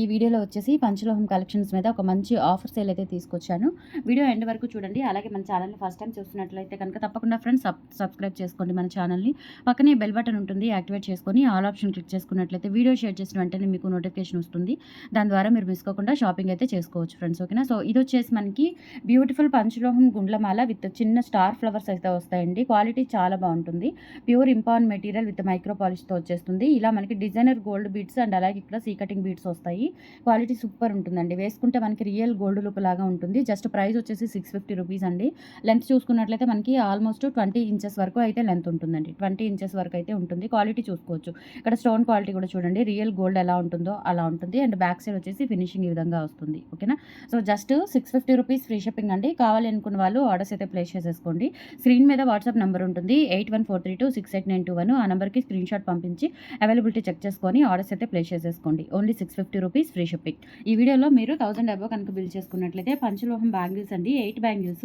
ఈ వీడియోలో వచ్చేసి పంచలోహం కలెక్షన్స్ మీద ఒక మంచి ఆఫర్ సేల్ అయితే తీసుకొచ్చాను. వీడియో ఎండ్ వరకు చూడండి. అలాగే మన ఛానల్ని ఫస్ట్ టైం చూస్తున్నట్లయితే కనుక తప్పకుండా ఫ్రెండ్స్ సబ్ సబ్స్క్రైబ్ చేసుకోండి మన ఛానల్ని. పక్కనే బెల్ బటన్ ఉంటుంది యాక్టివేట్ చేసుకొని ఆల్ ఆప్షన్ క్లిక్ చేసుకున్నట్లయితే వీడియో షేర్ చేసిన వెంటనే మీకు నోటిఫికేషన్ వస్తుంది. దాని ద్వారా మీరు మిస్కోకుండా షాపింగ్ అయితే చేసుకోవచ్చు ఫ్రెండ్స్ ఓకేనా? సో ఇది వచ్చేసి మనకి బ్యూటిఫుల్ పంచలోహం గుండ్లమాల విత్ చిన్న స్టార్ ఫ్లవర్స్ అయితే వస్తాయండి. క్వాలిటీ చాలా బాగుంటుంది. ప్యూర్ ఇంపాన్ మెటీరియల్ విత్ మైక్రో పాలిష్తో వచ్చేస్తుంది. ఇలా మనకి డిజైనర్ గోల్డ్ బీట్స్ అండ్ అలాగే ఇక్కడ సీ కటింగ్ బీట్స్ వస్తాయి. క్వాలిటీ సూపర్ ఉంటుందండి. వేసుకుంటే మనకి రియల్ గోల్డ్ లుక్ లాగా ఉంటుంది. జస్ట్ ప్రైస్ వచ్చేసి సిక్స్ ఫిఫ్టీ రూపీస్ అండి. లెంత్ చూసుకున్నట్లయితే మనకి ఆల్మోస్ట్ ట్వంటీ ఇంచెస్ వరకు అయితే లెంత్ ఉంటుందండి. ట్వంటీ ఇంచెస్ వరకు అయితే ఉంటుంది. క్వాలిటీ చూసుకోవచ్చు. ఇక్కడ స్టోన్ క్వాలిటీ కూడా చూడండి. రియల్ గోల్డ్ ఎలా ఉంటుందో అలా ఉంటుంది. అండ్ బ్యాక్ సైడ్ వచ్చేసి ఫినిషింగ్ ఈ విధంగా వస్తుంది. ఓకేనా so just six fifty rupees free shipping అండి. కావాలి అనుకున్న వాళ్ళు ఆర్డర్స్ అయితే ప్లేస్ చేసేసుకోండి. స్క్రీన్ మీద వాట్సాప్ నెంబర్ ఉంటుంది. Eight one four three two six eight nine two one ఆ నెంబర్కి స్క్రీన్ షాట్ పంపించి అవైలబిలిటీ చెక్ చేసుకొని ఆర్డర్స్ అయితే ప్లేస్ చేసేసుకోండి. Only six fifty rupees rupees free shipping ఈ వీడియోలో మీరు థౌసండ్ అబో కనుక బిల్ చేసుకున్నట్లయితే పంచలోహం బ్యాంగిల్స్ అండి eight bangles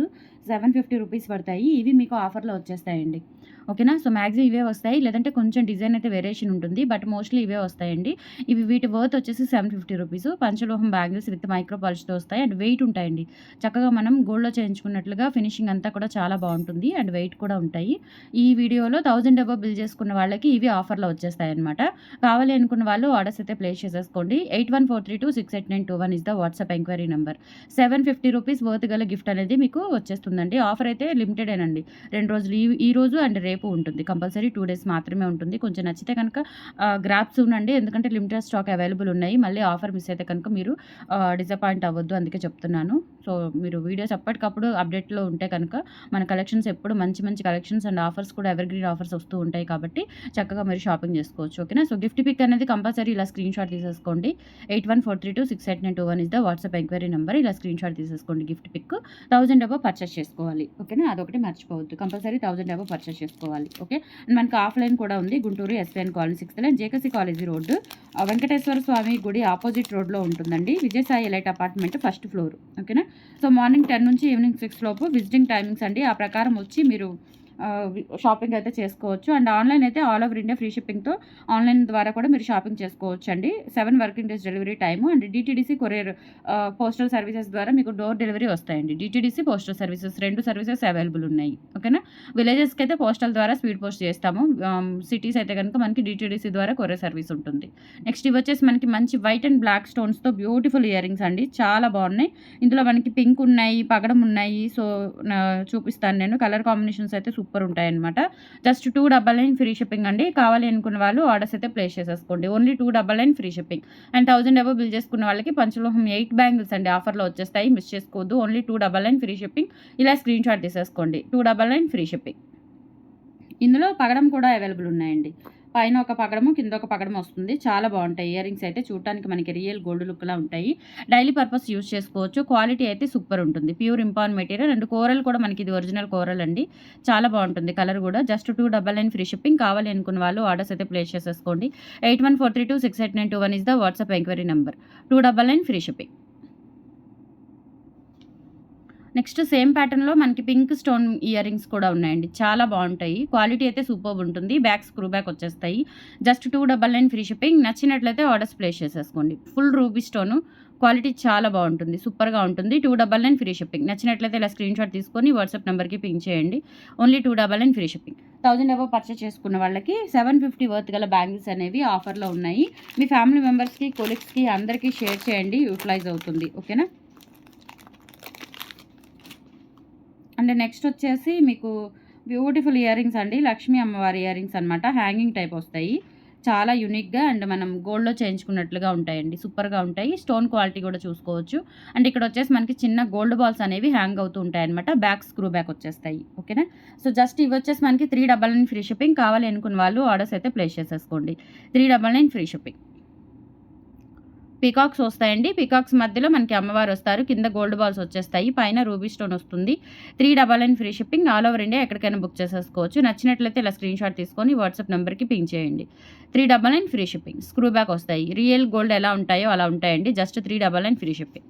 seven fifty rupees పడతాయి. ఇవి మీకు ఆఫర్లో వచ్చేస్తాయండి. ఓకేనా? సో మ్యాక్సిమం ఇవే వస్తాయి. లేదంటే కొంచెం డిజైన్ అయితే వేరియేషన్ ఉంటుంది. బట్ మోస్ట్లీ ఇవే వస్తాయండి. ఇవి వీటి వర్త్ వచ్చేసి సెవెన్ ఫిఫ్టీ రూపీస్. పంచలోహం బ్యాంగిల్స్ విత్ మైక్రో పాలిష్తో వస్తాయి. అండ్ వెయిట్ ఉంటాయండి. చక్కగా మనం గోల్డ్లో చేయించుకున్నట్లుగా ఫినిషింగ్ అంతా కూడా చాలా బాగుంటుంది. అండ్ వెయిట్ కూడా ఉంటాయి. ఈ వీడియోలో థౌజండ్ అబో బిల్ చేసుకున్న వాళ్ళకి ఇవి ఆఫర్లో వచ్చేస్తాయి అనమాట కావాలి అనుకున్న వాళ్ళు ఆర్డర్స్ అయితే ప్లేస్ చేసేసుకోండి. Eight one four three two six eight nine two one is the WhatsApp enquiry number. Seven fifty rupees worth గల గిఫ్ట్ అనేది మీకు వచ్చేస్తుందండి. ఆఫర్ అయితే లిమిటెడేనండి రెండు రోజులు ఈ ఈ రోజు అండ్ రేపు ఉంటుంది. కంపల్సరీ టూ డేస్ మాత్రమే ఉంటుంది. కొంచెం నచ్చితే కనుక గ్రాప్స్ ఉండండి. ఎందుకంటే లిమిటెడ్ స్టాక్ అవైలబుల్ ఉన్నాయి. మళ్ళీ ఆఫర్ మిస్ అయితే కనుక మీరు డిసప్పాయింట్ అవ్వద్దు. అందుకే చెప్తున్నాను. సో మీరు వీడియోస్ ఎప్పటికప్పుడు అప్డేట్లో ఉంటే కనుక మన కలెక్షన్స్ ఎప్పుడు మంచి మంచి కలెక్షన్స్ అండ్ ఆఫర్స్ కూడా ఎవర్ గ్రీన్ ఆఫర్స్ వస్తూ ఉంటాయి కాబట్టి చక్కగా మీరు షాపింగ్ చేసుకోవచ్చు. ఓకేనా? సో గిఫ్ట్ పిక్ అనేది కంపల్సరీ ఇలా స్క్రీన్ షాట్ తీసేసుకోండి. Eight one four three two six eight nine two one is the WhatsApp enquiry number. ఇలా స్క్రీన్ షాట్ తీసేసుకోండి gift pick. Thousand above purchase చేసుకోవాలి. ఓకేనా? అదొకటి మర్చిపోవద్దు. కంపల్సరీ థౌసండ్ అబో పర్చేస్ చేసుకోవాలి. ఓకే? అండ్ మనకి ఆఫ్లైన్ కూడా ఉంది Guntur SVN colony sixth line JKC college road. Venkateswara Swamy గుడి ఆపోజిట్ రోడ్లో ఉంటుందండి Vijayasai elite apartment first floor ఓకేనా? సో మార్నింగ్ టెన్ నుంచి ఈవినింగ్ సిక్స్ లోపు విజిటింగ్ టైమింగ్స్ అండి ఆ ప్రకారం వచ్చి మీరు షాపింగ్ అయితే చేసుకోవచ్చు. అండ్ ఆన్లైన్ అయితే ఆల్ ఓవర్ ఇండియా ఫ్రీ షిప్పింగ్తో ఆన్లైన్ ద్వారా కూడా మీరు షాపింగ్ చేసుకోవచ్చు అండి seven working days delivery time and DTDC courier postal services ద్వారా మీకు డోర్ డెలివరీ వస్తాయండి. డిటీడీసీ పోస్టల్ సర్వీసెస్ రెండు సర్వీసెస్ అవైలబుల్ ఉన్నాయి. ఓకేనా? విలేజెస్కి అయితే పోస్టల్ ద్వారా స్పీడ్ పోస్ట్ చేస్తాము. సిటీస్ అయితే కనుక మనకి డిటీడీసీ ద్వారా కొరియర్ సర్వీస్ ఉంటుంది. నెక్స్ట్ ఇవి వచ్చేసి మనకి మంచి వైట్ అండ్ బ్లాక్ స్టోన్స్తో బ్యూటిఫుల్ ఇయర్ రింగ్స్ అండి. చాలా బాగున్నాయి. ఇందులో మనకి పింక్ ఉన్నాయి పగడం ఉన్నాయి. సో చూపిస్తాను నేను. కలర్ కాంబినేషన్స్ అయితే సూపర్ సూపర్ ఉంటాయన్నమాట. Just two double nine free shipping అండి. కావాలి అనుకున్న వాళ్ళు ఆర్డర్స్ అయితే ప్లేస్ చేసేసుకోండి. Only two double nine free shipping. And thousand above bill చేసుకున్న వాళ్ళకి పంచలోహం ఎయిట్ బ్యాంగిల్స్ అండి ఆఫర్లో వచ్చేస్తాయి. మిస్ చేసుకోవద్దు. Only two double nine free shipping. ఇలా స్క్రీన్ షాట్ తీసేసుకోండి. Two double nine free shipping. ఇందులో పగడం కూడా అవైలబుల్ ఉన్నాయండి. పైన ఒక పగడము కింద ఒక పగడము వస్తుంది. చాలా బాగుంటాయి. ఇయర్ రింగ్స్ అయితే చూడటానికి మనకి రియల్ గోల్డ్ లుక్లా ఉంటాయి. డైలీ పర్పస్ యూస్ చేసుకోవచ్చు. క్వాలిటీ అయితే సూపర్ ఉంటుంది. ప్యూర్ ఇంపాన్ మెటీరియల్. అండ్ కోరల్ కూడా మనకి ఇది ఒరిజినల్ కోరల్ అండి. చాలా బాగుంటుంది కలర్ కూడా. Just two double nine free shipping కావాలి అనుకున్న వాళ్ళు ఆర్డర్స్ అయితే ప్లేస్ చేసేసుకోండి. Eight one four three two six eight nine two one is the WhatsApp enquiry number. Two double nine free shipping. Next same ప్యాటర్న్లో మనకి pink stone ear rings కూడా ఉన్నాయండి. చాలా బాగుంటాయి. క్వాలిటీ అయితే సూపర్ ఉంటుంది. బ్యాక్ స్క్రూ బ్యాక్ వచ్చేస్తాయి. Just two double nine free shipping. నచ్చినట్లయితే ఆర్డర్స్ ప్లేస్ చేసేసుకోండి. Full ruby stone. క్వాలిటీ చాలా బాగుంటుంది. సూపర్గా ఉంటుంది. Two double nine free shipping. నచ్చినట్లయితే ఇలా స్క్రీన్ షాట్ తీసుకొని వాట్సాప్ నెంబర్కి పింక్ చేయండి. Only two double nine free shipping. Thousand above purchase చేసుకున్న వాళ్ళకి సెవెన్ ఫిఫ్టీ వర్త్ గల బ్యాంగిల్స్ అనేవి ఆఫర్లో ఉన్నాయి. మీ ఫ్యామిలీ మెంబర్స్కి కొలీగ్స్కి అందరికీ షేర్ చేయండి. యూటిలైజ్ అవుతుంది. ఓకేనా? అండ్ నెక్స్ట్ వచ్చేసి మీకు బ్యూటిఫుల్ ఇయర్ రింగ్స్ అండి. లక్ష్మీ అమ్మవారి ఇయర్ రింగ్స్ అనమాట హ్యాంగింగ్ టైప్ వస్తాయి. చాలా యూనిక్గా అండ్ మనం గోల్డ్లో చేయించుకున్నట్లుగా ఉంటాయండి. సూపర్గా ఉంటాయి. స్టోన్ క్వాలిటీ కూడా చూసుకోవచ్చు. అండ్ ఇక్కడ వచ్చేసి మనకి చిన్న గోల్డ్ బాల్స్ అనేవి హ్యాంగ్ అవుతూ ఉంటాయి అనమాట బ్యాక్ స్క్రూ బ్యాక్ వచ్చేస్తాయి. ఓకేనా? సో జస్ట్ ఇవి వచ్చేసి మనకి three double nine free shipping కావాలి అనుకున్న వాళ్ళు ఆర్డర్స్ అయితే ప్లేస్ చేసేసుకోండి. Three double nine free shipping. Peacocks వస్తాయండి. పికాక్స్ మధ్యలో మనకి అమ్మవారు వస్తారు. కింద గోల్డ్ బాల్స్ వచ్చేస్తాయి. పైన రూబీ స్టోన్ వస్తుంది. Three double nine free shipping all over India ఎక్కడికైనా బుక్ చేసేసుకోవచ్చు. నచ్చినట్లయితే ఇలా స్క్రీన్ షాట్ తీసుకొని వాట్సాప్ నెంబర్కి పింక్ చేయండి. Three double nine free shipping. Screw back వస్తాయి. రియల్ గోల్డ్ ఎలా ఉంటాయో అలా ఉంటాయండి. Just three double nine free shipping.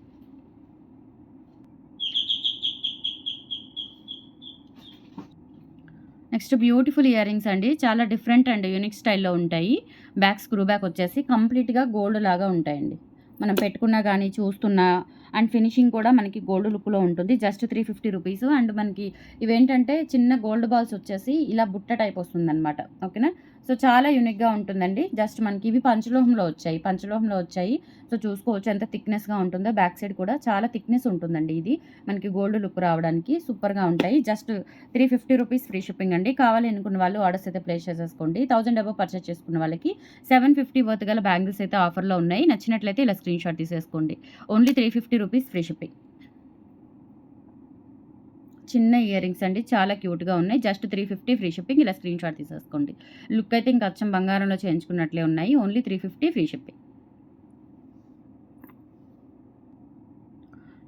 Next beautiful earrings అండి. చాలా డిఫరెంట్ అండ్ యూనిక్ స్టైల్లో ఉంటాయి. బ్యాక్ స్క్రూ బ్యాక్ వచ్చేసి కంప్లీట్గా గోల్డ్ లాగా ఉంటాయండి. మనం పెట్టుకున్నా కానీ చూస్తున్నా అండ్ ఫినిషింగ్ కూడా మనకి గోల్డ్ లుక్లో ఉంటుంది. Just three fifty rupees. And మనకి ఇవేంటంటే చిన్న గోల్డ్ బాల్స్ వచ్చేసి ఇలా బుట్ట టైప్ వస్తుంది అనమాట ఓకేనా? సో చాలా యూనిక్గా ఉంటుందండి. జస్ట్ మనకి ఇవి పంచలోహంలో వచ్చాయి. పంచలోహంలో వచ్చాయి. సో చూసుకోవచ్చు ఎంత థిక్నెస్గా ఉంటుందో. బ్యాక్ సైడ్ కూడా చాలా థిక్నెస్ ఉంటుందండి ఇది. మనకి గోల్డ్ లుక్ రావడానికి సూపర్గా ఉంటాయి. Just three fifty rupees free shipping అండి. కావాలి అనుకున్న వాళ్ళు ఆర్డర్స్ అయితే ప్లేస్ చేసేసుకోండి. థౌసండ్ అబో పర్చేస్ చేసుకున్న వాళ్ళకి సెవెన్ ఫిఫ్టీ వర్త్ గల బ్యాంగిల్స్ అయితే ఆఫర్లో ఉన్నాయి. నచ్చినట్లయితే ఇలా స్క్రీన్ షాట్ తీసేసుకోండి. Only three fifty rupees free shipping చిన్న ఇయర్ రింగ్స్ అండి. చాలా క్యూట్గా ఉన్నాయి. Just three fifty free shipping ఇలా స్క్రీన్ షాట్ తీసేసుకోండి. లుక్ అయితే ఇంకా అచ్చం బంగారంలో చేయించుకున్నట్లే ఉన్నాయి. Only three fifty free shipping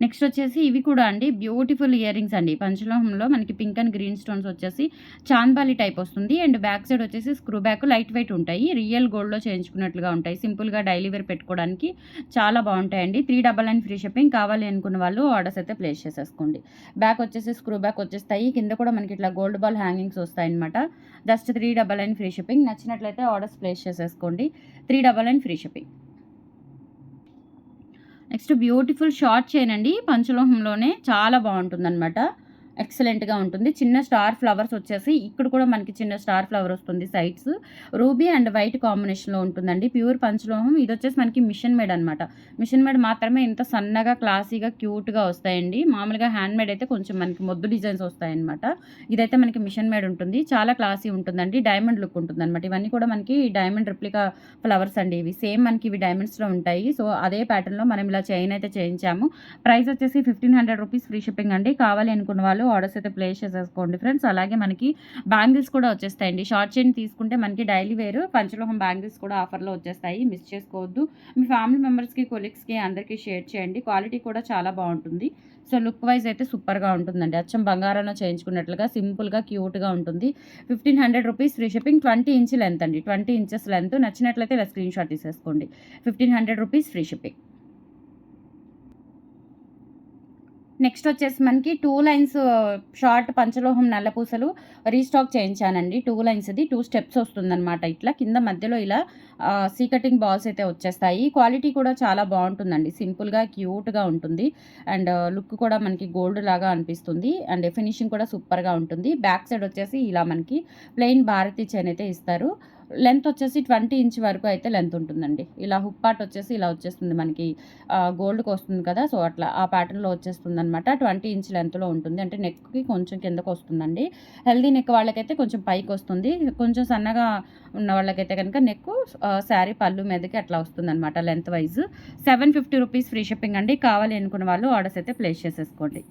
next వచ్చేసి ఇవి కూడా అండి. బ్యూటిఫుల్ ఇయర్ రింగ్స్ అండి. పంచలోహంలో మనకి పింక్ అండ్ గ్రీన్ స్టోన్స్ వచ్చేసి చాందాలి టైప్ వస్తుంది. అండ్ బ్యాక్ సైడ్ వచ్చేసి స్క్రూ బ్యాక్ లైట్ వెయిట్ ఉంటాయి. రియల్ గోల్డ్లో చేయించుకున్నట్లుగా ఉంటాయి. సింపుల్గా డైలీ వేర్ పెట్టుకోవడానికి చాలా బాగుంటాయండి. Three double nine free shipping కావాలి అనుకున్న వాళ్ళు ఆర్డర్స్ అయితే ప్లేస్ చేసేసుకోండి. బ్యాక్ వచ్చేసి స్క్రూ బ్యాక్ వచ్చేస్తాయి. కింద కూడా మనకి ఇట్లా గోల్డ్ బాల్ హ్యాంగింగ్స్ వస్తాయి అనమాట just three double nine free shipping నచ్చినట్లయితే ఆర్డర్స్ ప్లేస్ చేసేసుకోండి. Three double nine free shipping next beautiful short చేయనండి పంచలోహంలోనే చాలా బాగుంటుందన్నమాట. ఎక్సలెంట్గా ఉంటుంది. చిన్న స్టార్ ఫ్లవర్స్ వచ్చేసి ఇక్కడ కూడా మనకి చిన్న స్టార్ ఫ్లవర్ వస్తుంది సైడ్స్. రూబీ అండ్ వైట్ కాంబినేషన్లో ఉంటుందండి. ప్యూర్ పంచలోహం. ఇది వచ్చేసి మనకి మిషన్ మేడ్ అనమాట మిషన్ మేడ్ మాత్రమే ఇంత సన్నగా క్లాసీగా క్యూట్గా వస్తాయండి. మామూలుగా హ్యాండ్ మేడ్ అయితే కొంచెం మనకి మొద్దు డిజైన్స్ వస్తాయన్నమాట. ఇదైతే మనకి మిషన్ మేడ్ ఉంటుంది. చాలా క్లాసీ ఉంటుందండి. డైమండ్ లుక్ ఉంటుంది అనమాట ఇవన్నీ కూడా మనకి డైమండ్ రిప్లికా ఫ్లవర్స్ అండి ఇవి. సేమ్ మనకి ఇవి డైమండ్స్లో ఉంటాయి. సో అదే ప్యాటర్న్లో మనం ఇలా చైన్ అయితే చేయించాము. ప్రైస్ వచ్చేసి fifteen hundred rupees free shipping అండి. కావాలి అనుకున్న వాళ్ళు ఆర్డర్స్ అయితే ప్లేస్ చేసేసుకోండి. ఫ్రెండ్స్ అలాగే మనకి బ్యాంగిల్స్ కూడా వచ్చేస్తాయండి. షార్ట్ చైన్ తీసుకుంటే మనకి డైలీ వేర్ పంచలోహం బ్యాంగిల్స్ కూడా ఆఫర్లో వచ్చేస్తాయి. మిస్ చేసుకోవద్దు. మీ ఫ్యామిలీ మెంబర్స్కి కొలీగ్స్కి అందరికీ షేర్ చేయండి. క్వాలిటీ కూడా చాలా బాగుంటుంది. సో లుక్ వైజ్ అయితే సూపర్గా ఉంటుందండి. అచ్చం బంగారంలో చేయించుకున్నట్లుగా సింపుల్గా క్యూట్గా ఉంటుంది. Fifteen hundred rupees free shipping twenty inch length అండి. Twenty inches length. నచ్చినట్లయితే ఇలా స్క్రీన్ షాట్ తీసేసుకోండి. Fifteen hundred rupees free shipping. Next వచ్చేసి మనకి టూ లైన్స్ షార్ట్ పంచలోహం నల్లపూసలు రీస్టాక్ చేయించానండి. టూ లైన్స్ది టూ స్టెప్స్ వస్తుందన్నమాట ఇట్లా. కింద మధ్యలో ఇలా సీ కటింగ్ బాల్స్ అయితే వచ్చేస్తాయి. క్వాలిటీ కూడా చాలా బాగుంటుందండి. సింపుల్గా క్యూట్గా ఉంటుంది. అండ్ లుక్ కూడా మనకి గోల్డ్ లాగా అనిపిస్తుంది. అండ్ ఫినిషింగ్ కూడా సూపర్గా ఉంటుంది. బ్యాక్ సైడ్ వచ్చేసి ఇలా మనకి ప్లెయిన్ భారతీ చైన్ అయితే ఇస్తారు. లెంత్ వచ్చేసి ట్వంటీ ఇంచ్ వరకు అయితే లెంత్ ఉంటుందండి. ఇలా హుక్ పార్ట్ వచ్చేసి ఇలా వచ్చేస్తుంది మనకి గోల్డ్కి వస్తుంది కదా సో అట్లా ఆ ప్యాటర్న్లో వచ్చేస్తుంది అనమాట ట్వంటీ ఇంచ్ లెంత్లో ఉంటుంది. అంటే నెక్కి కొంచెం కిందకు వస్తుందండి. హెల్దీ నెక్ వాళ్ళకైతే కొంచెం పైకి వస్తుంది. కొంచెం సన్నగా ఉన్న వాళ్ళకైతే కనుక నెక్ శారీ పళ్ళు మీదకి అట్లా వస్తుంది అనమాట lengthwise. Seven fifty rupees free shipping అండి. కావాలి అనుకున్న వాళ్ళు ఆర్డర్స్ అయితే ప్లేస్ చేసేసుకోండి.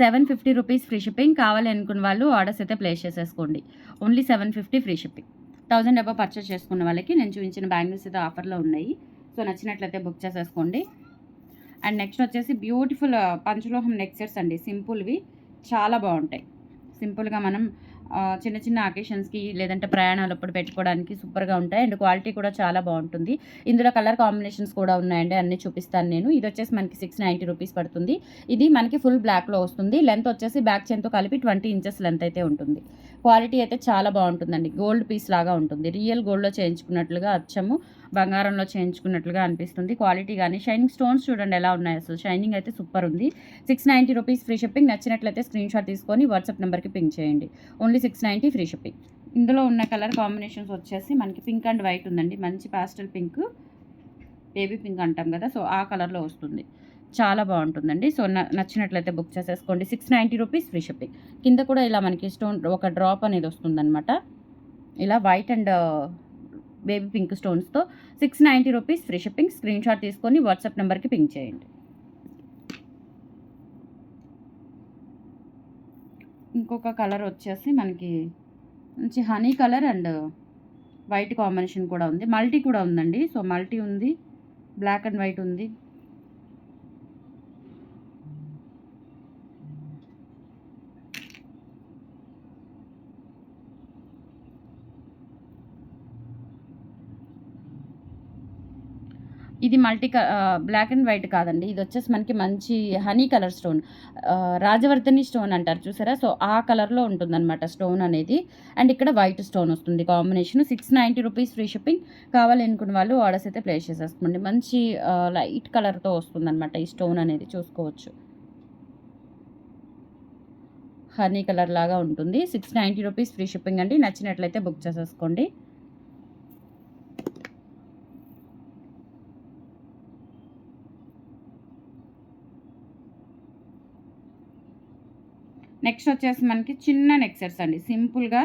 Seven fifty rupees free shipping కావాలి అనుకున్న వాళ్ళు ఆర్డర్స్ అయితే ప్లేస్ చేసేసుకోండి. Only seven fifty free shipping. Thousand above purchase చేసుకున్న వాళ్ళకి నేను చూపించిన బ్యాంగిల్స్ అయితే ఆఫర్లో ఉన్నాయి. సో నచ్చినట్లయితే బుక్ చేసేసుకోండి. అండ్ నెక్స్ట్ వచ్చేసి బ్యూటిఫుల్ పంచలోహం నెక్సెట్స్ అండి. సింపుల్వి. చాలా బాగుంటాయి. సింపుల్గా మనం చిన్న చిన్న అకేషన్స్కి లేదంటే ప్రయాణాలు అప్పుడు పెట్టుకోవడానికి సూపర్గా ఉంటాయి. అండ్ క్వాలిటీ కూడా చాలా బాగుంటుంది. ఇందులో కలర్ కాంబినేషన్స్ కూడా ఉన్నాయండి. అన్నీ చూపిస్తాను నేను. ఇది వచ్చేసి మనకి సిక్స్ నైంటీ రూపీస్ పడుతుంది. ఇది మనకి ఫుల్ బ్లాక్లో వస్తుంది. లెంత్ వచ్చేసి బ్యాక్ చెన్తో కలిపి ట్వంటీ ఇంచెస్ లెంత్ అయితే ఉంటుంది. క్వాలిటీ అయితే చాలా బాగుంటుందండి. గోల్డ్ పీస్ లాగా ఉంటుంది. రియల్ గోల్డ్లో చేయించుకున్నట్లుగా అచ్చము. బంగారంలో చేయించుకున్నట్లుగా అనిపిస్తుంది. క్వాలిటీ కానీ షైనింగ్ స్టోన్స్ చూడండి ఎలా ఉన్నాయి. అసలు షైనింగ్ అయితే సూపర్ ఉంది. Six ninety rupees free shipping నచ్చినట్లయితే స్క్రీన్ షాట్ తీసుకొని వాట్సాప్ నెంబర్కి పింక్ చేయండి. Only six ninety free shipping ఇందులో ఉన్న కలర్ కాంబినేషన్స్ వచ్చేసి మనకి పింక్ అండ్ వైట్ ఉందండి. మంచి పాస్టల్ పింక్ బేబీ పింక్ అంటాం కదా. సో ఆ కలర్లో వస్తుంది. చాలా బాగుంటుందండి. సో నచ్చినట్లయితే బుక్ చేసేసుకోండి. Six ninety rupees free shipping కింద కూడా ఇలా మనకి స్టోన్ ఒక డ్రాప్ అనేది వస్తుందన్నమాట. ఇలా వైట్ అండ్ బేబీ పింక్ స్టోన్స్తో six ninety rupees free shipping. Screen shot తీసుకొని వాట్సాప్ నెంబర్కి పింక్ చేయండి. ఇంకొక కలర్ వచ్చేసి మనకి మంచి honey colour and white combination కూడా ఉంది. మల్టీ కూడా ఉందండి. సో మల్టీ ఉంది బ్లాక్ అండ్ వైట్ ఉంది. ఇది మల్టీ బ్లాక్ అండ్ వైట్ కాదండి. ఇది వచ్చేసి మనకి మంచి హనీ కలర్ స్టోన్. రాజవర్ధని స్టోన్ అంటారు చూసారా? సో ఆ కలర్లో ఉంటుందన్నమాట స్టోన్ అనేది. అండ్ ఇక్కడ వైట్ స్టోన్ వస్తుంది combination. Six ninety rupees free shipping. కావాలి అనుకున్న వాళ్ళు ఆర్డర్స్ అయితే ప్లేస్ చేసేసుకోండి. మంచి లైట్ కలర్తో వస్తుందన్నమాట ఈ స్టోన్ అనేది చూసుకోవచ్చు. హనీ కలర్ లాగా ఉంటుంది. Six ninety rupees free shipping అండి. నచ్చినట్లయితే బుక్ చేసేసుకోండి. నెక్స్ట్ వచ్చేసి మనకి చిన్న నెక్ సెట్స్ అండి. సింపుల్గా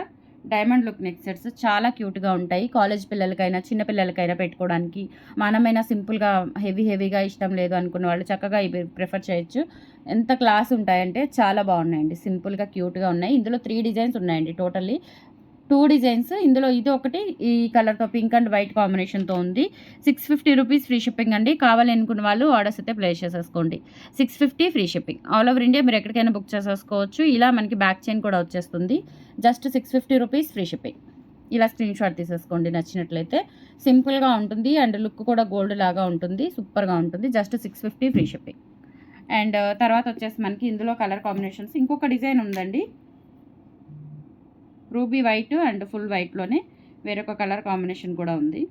డైమండ్ లుక్ నెక్ సెట్స్ చాలా క్యూట్గా ఉంటాయి. కాలేజ్ పిల్లలకైనా చిన్న పిల్లలకైనా పెట్టుకోవడానికి మనమైనా సింపుల్గా హెవీ హెవీగా ఇష్టం లేదు అనుకున్న వాళ్ళు చక్కగా ఇవి ప్రిఫర్ చేయొచ్చు. ఎంత క్లాస్ ఉంటాయంటే చాలా బాగున్నాయండి. సింపుల్గా క్యూట్గా ఉన్నాయి. ఇందులో త్రీ డిజైన్స్ ఉన్నాయండి టోటల్లీ టూ డిజైన్స్. ఇందులో ఇది ఒకటి ఈ కలర్తో పింక్ అండ్ వైట్ కాంబినేషన్తో ఉంది. Six fifty rupees free shipping అండి. కావాలి అనుకున్న వాళ్ళు ఆర్డర్స్ అయితే ప్లేస్ చేసేసుకోండి. Six fifty free shipping. All over India మీరు ఎక్కడికైనా బుక్ చేసేసుకోవచ్చు. ఇలా మనకి బ్యాక్ చైన్ కూడా వచ్చేస్తుంది. Just six fifty rupees free shipping. ఇలా స్క్రీన్ షాట్ తీసేసుకోండి నచ్చినట్లయితే. సింపుల్గా ఉంటుంది అండ్ లుక్ కూడా గోల్డ్ లాగా ఉంటుంది. సూపర్గా ఉంటుంది. Just six fifty free shipping. And తర్వాత వచ్చేసి మనకి ఇందులో కలర్ కాంబినేషన్స్. ఇంకొక డిజైన్ ఉందండి. రూబీ వైట్ అండ్ ఫుల్ వైట్లోనే వేరొక కలర్ కాంబినేషన్ కూడా ఉంది.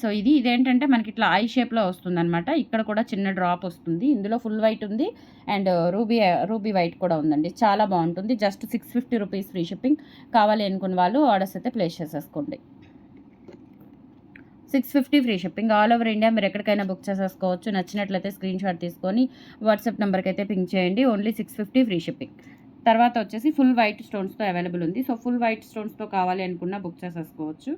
సో ఇది ఇదేంటంటే మనకి ఇట్లా ఐ షేప్లో వస్తుంది అనమాట ఇక్కడ కూడా చిన్న డ్రాప్ వస్తుంది. ఇందులో ఫుల్ వైట్ ఉంది అండ్ రూబీ రూబీ వైట్ కూడా ఉందండి. చాలా బాగుంటుంది. Just six fifty rupees free shipping కావాలి అనుకున్న వాళ్ళు ఆర్డర్స్ అయితే ప్లేస్ చేసేసుకోండి. Six fifty free shipping all over India. మీరు ఎక్కడికైనా బుక్ చేసేసుకోవచ్చు. నచ్చినట్లయితే స్క్రీన్ షాట్ తీసుకొని వాట్సాప్ నెంబర్కి అయితే పింక్ చేయండి. Only six fifty free shipping. తర్వాత వచ్చేసి ఫుల్ వైట్ స్టోన్స్తో అవైలబుల్ ఉంది. సో ఫుల్ వైట్ స్టోన్స్తో కావాలి అనుకున్నా బుక్ చేసేసుకోవచ్చు.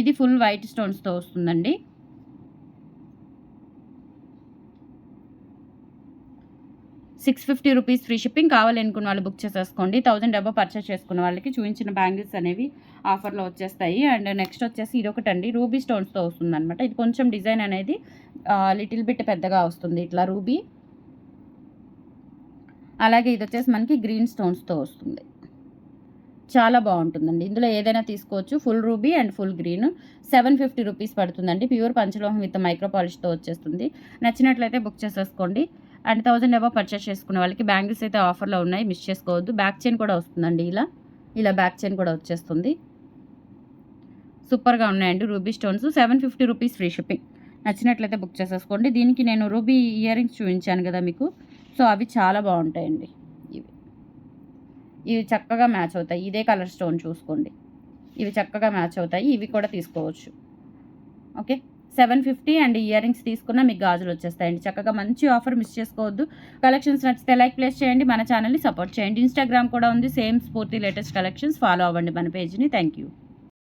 ఇది ఫుల్ వైట్ స్టోన్స్తో వస్తుందండి. Six fifty rupees free shipping కావాలనుకున్న వాళ్ళు బుక్ చేసేసుకోండి. థౌజండ్ డబ్బా పర్చేస్ చేసుకున్న వాళ్ళకి చూపించిన బ్యాంగిల్స్ అనేవి ఆఫర్లో వచ్చేస్తాయి. అండ్ నెక్స్ట్ వచ్చేసి ఇది ఒకటండి అండి రూబీ స్టోన్స్తో వస్తుంది అనమాట ఇది కొంచెం డిజైన్ అనేది లిటిల్ బిట్ పెద్దగా వస్తుంది ఇట్లా రూబీ. అలాగే ఇది వచ్చేసి మనకి గ్రీన్ స్టోన్స్తో వస్తుంది. చాలా బాగుంటుందండి. ఇందులో ఏదైనా తీసుకోవచ్చు full ruby and full green. Seven fifty rupees పడుతుందండి. ప్యూర్ పంచలోహం విత్ మైక్రో పాలిష్తో వచ్చేస్తుంది. నచ్చినట్లయితే బుక్ చేసేసుకోండి. అండ్ థౌజండ్ ఎబో పర్చేస్ చేసుకునే వాళ్ళకి బ్యాంగిల్స్ అయితే ఆఫర్లో ఉన్నాయి. మిస్ చేసుకోవద్దు. బ్యాక్ చైన్ కూడా వస్తుందండి ఇలా. ఇలా బ్యాక్ చైన్ కూడా వచ్చేస్తుంది. సూపర్గా ఉన్నాయండి ruby stones. Seven fifty rupees free shipping. నచ్చినట్లయితే బుక్ చేసేసుకోండి. దీనికి నేను రూబీ ఇయర్ రింగ్స్ చూపించాను కదా మీకు. సో అవి చాలా బాగుంటాయండి. ఇవి. ఇవి చక్కగా మ్యాచ్ అవుతాయి. ఇదే కలర్ స్టోన్ చూసుకోండి. ఇవి చక్కగా మ్యాచ్ అవుతాయి. ఇవి కూడా తీసుకోవచ్చు. Okay? Seven fifty and earrings తీసుకున్న మీకు గాజులు వచ్చేస్తాయండి. చక్కగా మంచి ఆఫర్ మిస్ చేసుకోవద్దు. కలెక్షన్స్ నచ్చితే లైక్ ప్లేస్ చేయండి. మన ఛానల్ని సపోర్ట్ చేయండి. ఇన్స్టాగ్రామ్ కూడా ఉంది. సేమ్ స్ఫూర్తి లేటెస్ట్ కలెక్షన్స్ ఫాలో అవ్వండి మన పేజ్ని. Thank you.